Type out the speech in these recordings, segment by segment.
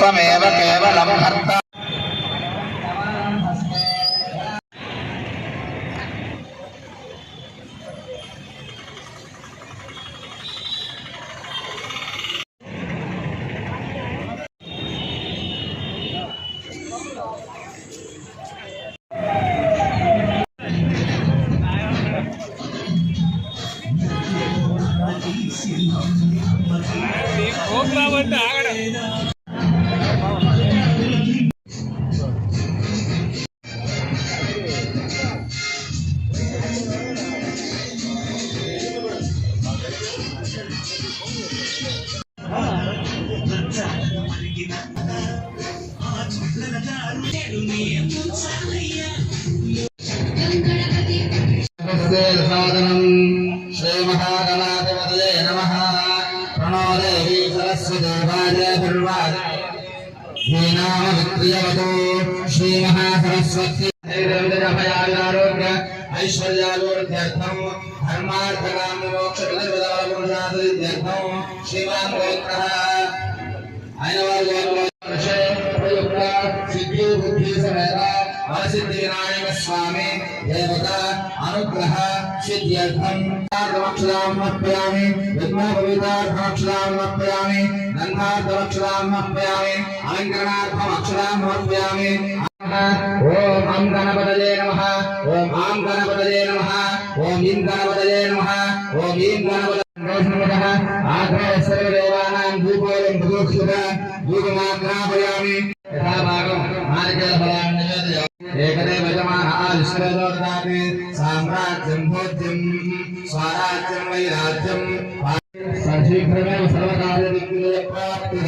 సమేవ కేవలం భర్త साधनम् ీనామక్రియవతో శ్రీమహాసరస్వతి ఐరోగ్య ఐశ్వర్యాలోర్థ్యర్థం ధర్మార్థకామోక్షార్థం శ్రీమాన్ గోత్ర ఆయన వారి గోత్ర సిద్ధి బుద్ధి సమేత అవసిద్ధివినాయక స్వామి దేవత అనుగ్రహ సిద్ధ్యర్థం అర్పయామి విద్మభవితార్థమక్షరామర్పయామి గంధార్థమక్షరామర్పయామి అలంకరణార్థం అక్షరామర్పయామి ఓం అం గణపతయే నమ ఓం ఆం గణపతయే నమ ఓం ఇం గణపతయే నమ ఓం ఈం గణపత ఆగ్రహ సర్వదేవానాం ఏకదేవజమానాశ్వేదోదాది సామ్రాజ్యం భోజ్యం స్వరాజ్యం వైరాజ్యం సశీఘ్రమే సర్వకార్య ప్రాప్తి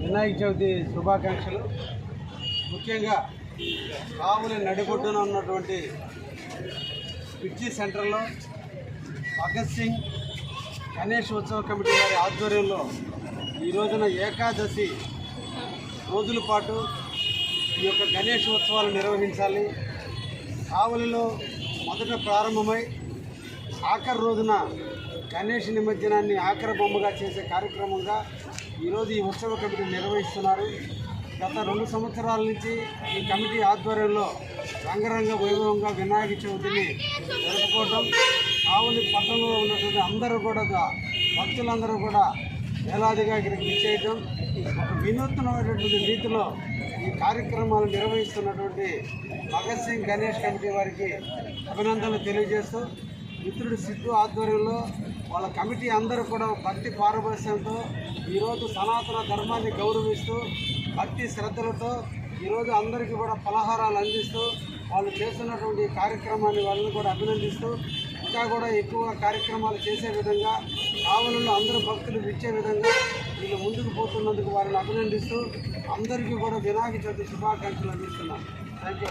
వినాయక చవితి శుభాకాంక్షలు. ముఖ్యంగా కావులి నడిబొడ్డున ఉన్నటువంటి పిచ్చి సెంటర్లో భగత్ సింగ్ గణేష్ ఉత్సవ కమిటీ వారి ఆధ్వర్యంలో ఈ రోజున ఏకాదశి రోజుల పాటు ఈ యొక్క గణేష్ ఉత్సవాలు నిర్వహించాలి. కావలిలో మొదట ప్రారంభమై ఆఖరి రోజున గణేష్ నిమజ్జనాన్ని ఆఖరి బొమ్మగా చేసే కార్యక్రమంగా ఈరోజు ఈ ఉత్సవ కమిటీ నిర్వహిస్తున్నారు. గత రెండు సంవత్సరాల నుంచి ఈ కమిటీ ఆధ్వర్యంలో రంగరంగ వైభవంగా వినాయక చవితిని జరుపుకోవటం ఆవుని పట్టణంలో ఉన్నటువంటి అందరూ కూడా భక్తులందరూ కూడా వేలాదిగా ఇక్కడికి విచ్చేయటం. ఒక వినూత్నమైనటువంటి రీతిలో ఈ కార్యక్రమాలు నిర్వహిస్తున్నటువంటి భగత్ సింగ్ గణేష్ కమిటీ వారికి అభినందనలు తెలియజేస్తూ మిత్రుడు సిద్ధు ఆధ్వర్యంలో వాళ్ళ కమిటీ అందరూ కూడా భక్తి పారవశ్యంతో ఈరోజు సనాతన ధర్మాన్ని గౌరవిస్తూ భక్తి శ్రద్ధలతో ఈరోజు అందరికీ కూడా పలహారాలు అందిస్తూ వాళ్ళు చేస్తున్నటువంటి కార్యక్రమాన్ని వాళ్ళని కూడా అభినందిస్తూ ఇంకా కూడా ఎక్కువ కార్యక్రమాలు చేసే విధంగా కావలలో అందరూ భక్తులు ఇచ్చే విధంగా వీళ్ళు ముందుకు పోతున్నందుకు వారిని అభినందిస్తూ అందరికీ కూడా వినాయక చవితి శుభాకాంక్షలు అందిస్తున్నాం. Thank you